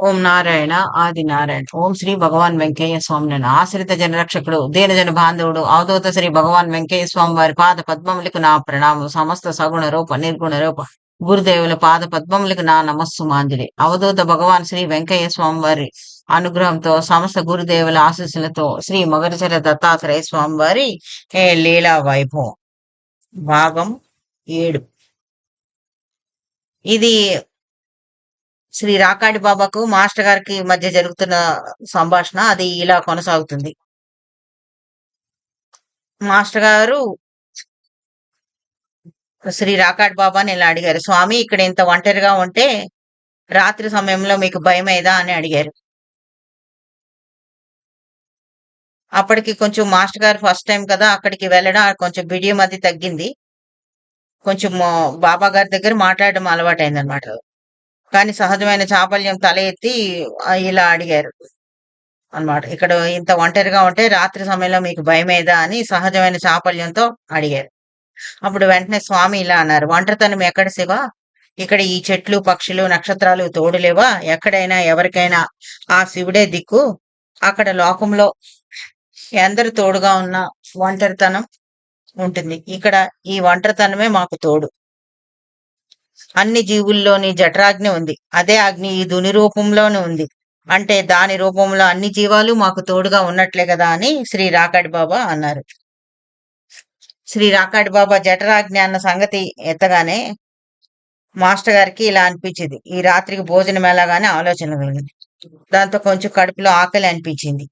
ఓం నారాయణ ఆది నారాయణ. ఓం శ్రీ భగవాన్ వెంకయ్య స్వామి నేను ఆశ్రిత జనరక్షకుడు దీనజన బాంధవుడు అవధూత శ్రీ భగవాన్ వెంకయ్య స్వామి వారి పాద పద్మములకు నా ప్రణామం. సమస్త సగుణ రూప నిర్గుణ రూప. గురుదేవుల పాద పద్మములకు నా నమస్సు మాంజలి. అవధూత భగవాన్ శ్రీ వెంకయ్య స్వామి వారి అనుగ్రహంతో సమస్త గురుదేవుల ఆశీస్సులతో శ్రీ మగరచర దత్తాత్రేయ స్వామి వారి లీలా వైభవం. భాగం ఏడు. ఇది శ్రీ రాకాడి బాబాకు మాస్టర్ గారికి మధ్య జరుగుతున్న సంభాషణ అది ఇలా కొనసాగుతుంది. మాస్టర్ గారు శ్రీ రాకాడి బాబాని ఇలా అడిగారు స్వామి ఇక్కడ ఇంత ఒంటరిగా ఉంటే రాత్రి సమయంలో మీకు భయమేదా? అని అడిగారు. అప్పటికి కొంచెం మాస్టర్ గారు ఫస్ట్ టైం కదా అక్కడికి వెళ్ళడం కొంచెం బిడియం అది తగ్గింది. కొంచెం బాబా గారి దగ్గర మాట్లాడడం అలవాటైంది అనమాట కానీ సహజమైన చాపల్యం తల ఎత్తి ఇలా అడిగారు అన్నమాట. ఇక్కడ ఇంత ఒంటరిగా ఉంటే రాత్రి సమయంలో మీకు భయమేదా అని సహజమైన చాపల్యంతో అడిగారు. అప్పుడు వెంటనే స్వామి ఇలా అన్నారు. ఒంటరితనం ఎక్కడ శివ? ఇక్కడ ఈ చెట్లు పక్షులు నక్షత్రాలు తోడులేవా? ఎక్కడైనా ఎవరికైనా ఆ శివుడే దిక్కు? అక్కడ లోకంలో ఎందరు తోడుగా ఉన్న ఒంటరితనం ఉంటుంది. ఇక్కడ ఈ ఒంటరితనమే మాకు తోడు. అన్ని జీవుల్లోని జఠరాగ్ని ఉంది. అదే అగ్ని ఈ దుని రూపంలోనే ఉంది. అంటే దాని రూపంలో అన్ని జీవాలు మాకు తోడుగా ఉన్నట్లే కదా అని శ్రీ రాకాడి బాబా అన్నారు. శ్రీ రాకాడి బాబా జఠరాగ్ని అన్న సంగతి ఎత్తగానే మాస్టర్ గారికి ఇలా అనిపించింది. ఈ రాత్రికి భోజనం ఎలాగానే ఆలోచన కలిగింది దాంతో కొంచెం కడుపులో ఆకలి అనిపించింది.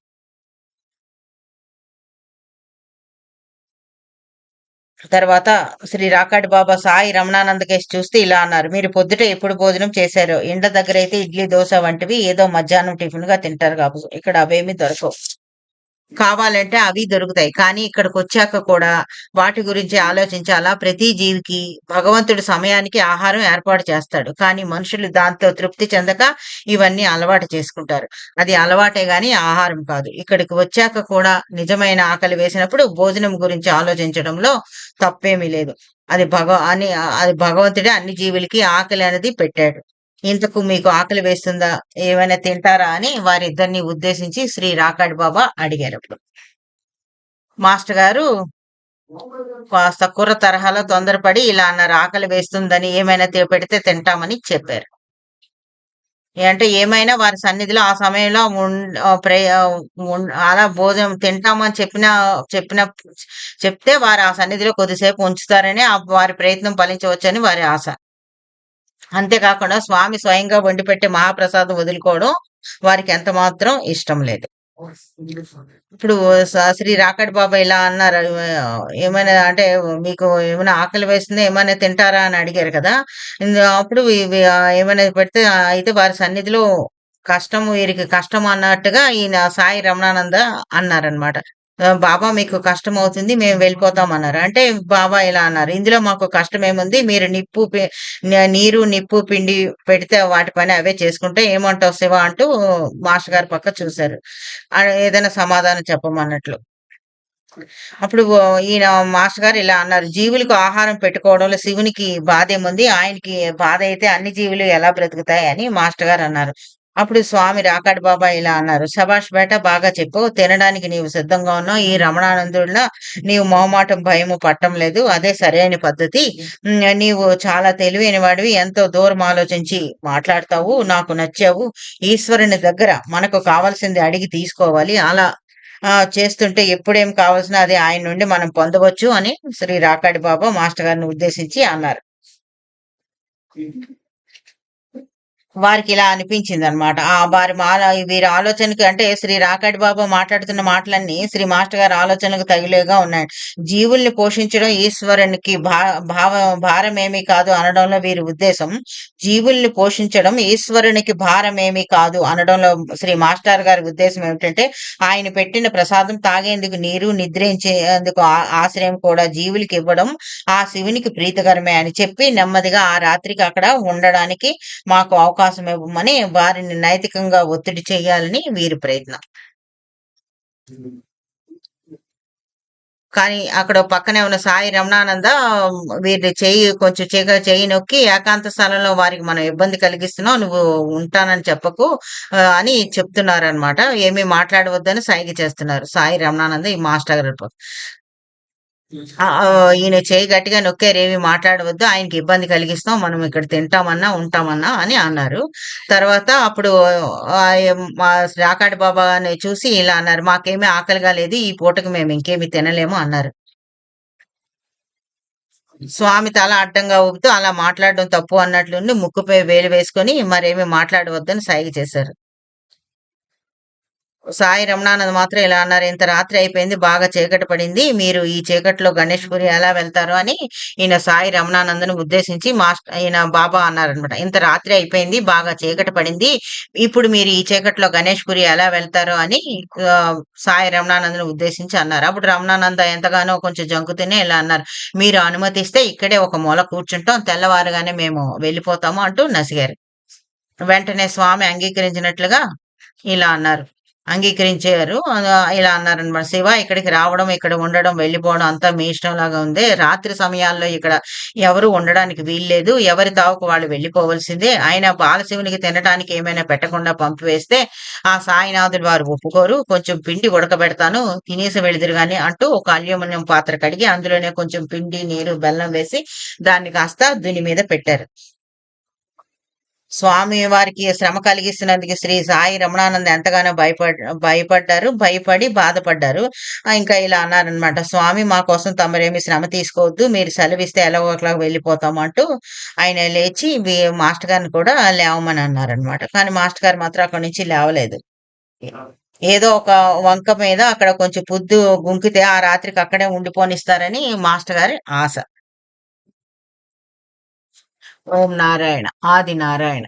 తర్వాత శ్రీ రాకాటి బాబా సాయి రమణానంద కేసు చూస్తే ఇలా అన్నారు. మీరు పొద్దుట ఎప్పుడు భోజనం చేశారో? ఇండ్ల దగ్గర అయితే ఇడ్లీ దోశ వంటివి ఏదో మధ్యాహ్నం టిఫిన్గా తింటారు కాబట్టి ఇక్కడ అవేమీ దొరకవు. కావాలంటే అవి దొరుకుతాయి. కానీ ఇక్కడికి వచ్చాక కూడా వాటి గురించి ఆలోచించాలా ప్రతి జీవికి భగవంతుడు సమయానికి ఆహారం ఏర్పాటు చేస్తాడు. కానీ మనుషులు దాంతో తృప్తి చెందక ఇవన్నీ అలవాటు చేసుకుంటారు. అది అలవాటే గాని ఆహారం కాదు. ఇక్కడికి వచ్చాక కూడా నిజమైన ఆకలి వేసినప్పుడు భోజనం గురించి ఆలోచించడంలో తప్పేమీ లేదు. అది భగ అని అది భగవంతుడే అన్ని జీవులకి ఆకలి అనేది పెట్టాడు. ఇంతకు మీకు ఆకలి వేస్తుందా? ఏమైనా తింటారా అని వారిద్దరిని ఉద్దేశించి శ్రీ రాకాడ్ బాబా అడిగారు. మాస్టర్ గారు కాస్త కుర్ర తరహాలో తొందరపడి ఇలా అన్నారు ఆకలి వేస్తుందని ఏమైనా పెడితే తింటామని చెప్పారు. అంటే ఏమైనా వారి సన్నిధిలో ఆ సమయంలో అలా భోజనం తింటామని చెప్పిన చెప్పిన చెప్తే వారు ఆ సన్నిధిలో కొద్దిసేపు ఉంచుతారని వారి ప్రయత్నం ఫలించవచ్చని వారి ఆశ. అంతేకాకుండా స్వామి స్వయంగా వండి పెట్టే మహాప్రసాదం వదులుకోవడం వారికి ఎంత మాత్రం ఇష్టం లేదు. ఇప్పుడు శ్రీ రాకడి బాబా ఇలా అన్నారు ఏమైనా అంటే మీకు ఏమైనా ఆకలి వేస్తుంది ఏమైనా తింటారా అని అడిగారు కదా. అప్పుడు ఏమైనా పెడితే అయితే వారి సన్నిధిలో కష్టం వీరికి కష్టం అన్నట్టుగా ఈయన సాయి రమణానంద అన్నారనమాట బాబా మీకు కష్టం అవుతుంది మేము వెళ్ళిపోతాం అన్నారు అంటే బాబా ఇలా అన్నారు. ఇందులో మాకు కష్టం ఏముంది మీరు నిప్పు నీరు నిప్పు పిండి పెడితే వాటి పని అవే చేసుకుంటే ఏమంటావు శివ? అంటూ మాస్టర్ గారి పక్క చూశారు. ఏదైనా సమాధానం చెప్పమన్నట్లు. అప్పుడు ఈయన మాస్టర్ గారు ఇలా అన్నారు. జీవులకు ఆహారం పెట్టుకోవడంలో శివునికి బాధ ఏముంది ఆయనకి బాధ అయితే అన్ని జీవులు ఎలా బ్రతుకుతాయి? అని మాస్టర్ గారు అన్నారు. అప్పుడు స్వామి రాకాడు బాబా ఇలా అన్నారు శభాష్ బేట బాగా చెప్పు. తినడానికి నీవు సిద్ధంగా ఉన్నావు. ఈ రమణానందుడిలా నీవు మొహమాటం భయము పట్టం లేదు. అదే సరైన పద్ధతి. నీవు చాలా తెలివైన వాడివి. ఎంతో దూరం ఆలోచించి మాట్లాడతావు. నాకు నచ్చావు. ఈశ్వరుని దగ్గర మనకు కావాల్సింది అడిగి తీసుకోవాలి. అలా ఆ చేస్తుంటే ఎప్పుడేం కావాల్సిన అది ఆయన నుండి మనం పొందవచ్చు అని శ్రీ రాకాడి బాబా మాస్టర్ గారిని ఉద్దేశించి అన్నారు. వారికి ఇలా అనిపించిందనమాట. ఆ వారి వీరి ఆలోచనకి అంటే శ్రీ రాకటి బాబు మాట్లాడుతున్న మాటలన్నీ శ్రీ మాస్టర్ గారి ఆలోచనకు తగిలేగా ఉన్నాయి. జీవుల్ని పోషించడం ఈశ్వరునికి భా భావ భారమేమీ కాదు అనడంలో వీరి ఉద్దేశం. జీవుల్ని పోషించడం ఈశ్వరునికి భారమేమీ కాదు అనడంలో శ్రీ మాస్టర్ గారి ఉద్దేశం ఏమిటంటే, ఆయన పెట్టిన ప్రసాదం తాగేందుకు నీరు, నిద్రించేందుకు ఆ ఆశ్రయం కూడా జీవులకి ఇవ్వడం ఆ శివునికి ప్రీతికరమే అని చెప్పి నెమ్మదిగా ఆ రాత్రికి అక్కడ ఉండడానికి మాకు అవకాశం ఇవ్వమని వారిని నైతికంగా ఒత్తిడి చేయాలని వీరి ప్రయత్నం. కానీ అక్కడ పక్కనే ఉన్న సాయి రమణానంద వీరి చెయ్యి కొంచెం చేక చెయ్యి నొక్కి ఏకాంత స్థలంలో వారికి మనం ఇబ్బంది కలిగిస్తున్నావు నువ్వు ఉంటానని చెప్పకు అని చెప్తున్నారు అనమాట ఏమీ మాట్లాడవద్దని సైగ చేస్తున్నారు సాయి రమణానంద ఈ మాస్టర్ గారు ఈయన చేయి గట్టిగా నొక్కారు మాట్లాడవద్దు ఆయనకి ఇబ్బంది కలిగిస్తాం మనం ఇక్కడ తింటామన్నా ఉంటామన్నా అని అన్నారు. తర్వాత అప్పుడు మా రాకాడి బాబాని చూసి ఇలా అన్నారు మాకేమీ ఆకలిగా లేదు ఈ పూటకి మేము ఇంకేమి తినలేము అన్నారు. స్వామి తల అడ్డంగా ఊపుతూ అలా మాట్లాడడం తప్పు అన్నట్లుండి ముక్కుపై వేలు వేసుకొని మరేమి మాట్లాడవద్దని సైగ చేశారు. సాయి రమణానంద్ మాత్రం ఇలా అన్నారు. ఇంత రాత్రి అయిపోయింది బాగా చీకటి పడింది మీరు ఈ చీకట్లో గణేష్పురి ఎలా వెళ్తారు అని ఈయన సాయి రమణానందను ఉద్దేశించి మాస్టర్ ఈయన బాబా అన్నారనమాట ఇంత రాత్రి అయిపోయింది బాగా చీకటి పడింది ఇప్పుడు మీరు ఈ చీకట్లో గణేష్పురి ఎలా వెళ్తారు అని సాయి రమణానందను ఉద్దేశించి అన్నారు. అప్పుడు రమణానంద ఎంతగానో కొంచెం జంకుతూనే ఇలా అన్నారు. మీరు అనుమతిస్తే ఇక్కడే ఒక మూల కూర్చుంటాం తెల్లవారుగానే మేము వెళ్ళిపోతాము అంటూ నసిగారు. వెంటనే స్వామి అంగీకరించినట్లుగా ఇలా అన్నారు. అంగీకరించారు. ఇలా అన్నారనమాట శివ ఇక్కడికి రావడం ఇక్కడ ఉండడం వెళ్ళిపోవడం అంతా మీ ఇష్టం లాగా ఉంది. రాత్రి సమయాల్లో ఇక్కడ ఎవరు ఉండడానికి వీల్లేదు. ఎవరి తావుకు వాళ్ళు వెళ్ళిపోవలసిందే. ఆయన బాలశివునికి తినడానికి ఏమైనా పెట్టకుండా పంపివేస్తే ఆ సాయినాథుడు వారు ఒప్పుకోరు. కొంచెం పిండి ఉడకబెడతాను తినేసి వెళుదురు కానీ అంటూ ఒక అల్యూమినియం పాత్ర కడిగి అందులోనే కొంచెం పిండి నీరు బెల్లం వేసి దాన్ని కాస్త దుని మీద పెట్టారు. స్వామి వారికి శ్రమ కలిగిస్తున్నందుకు శ్రీ సాయి రమణానంద ఎంతగానో భయపడ్ భయపడ్డారు భయపడి బాధపడ్డారు. ఇంకా ఇలా అన్నారనమాట స్వామి మా కోసం తమరేమి శ్రమ తీసుకోవద్దు. మీరు సెలవిస్తే ఎలాగో ఒకలా వెళ్ళిపోతాం అంటూ ఆయన లేచి మాస్టర్ గారిని కూడా లేవమని అన్నారనమాట కానీ మాస్టర్ గారు మాత్రం అక్కడి నుంచి లేవలేదు. ఏదో ఒక వంక మీద అక్కడ కొంచెం పొద్దు గుంకితే ఆ రాత్రికి అక్కడే ఉండిపోనిస్తారని మాస్టర్ గారి ఆశ. ఓం నారాయణ ఆది నారాయణ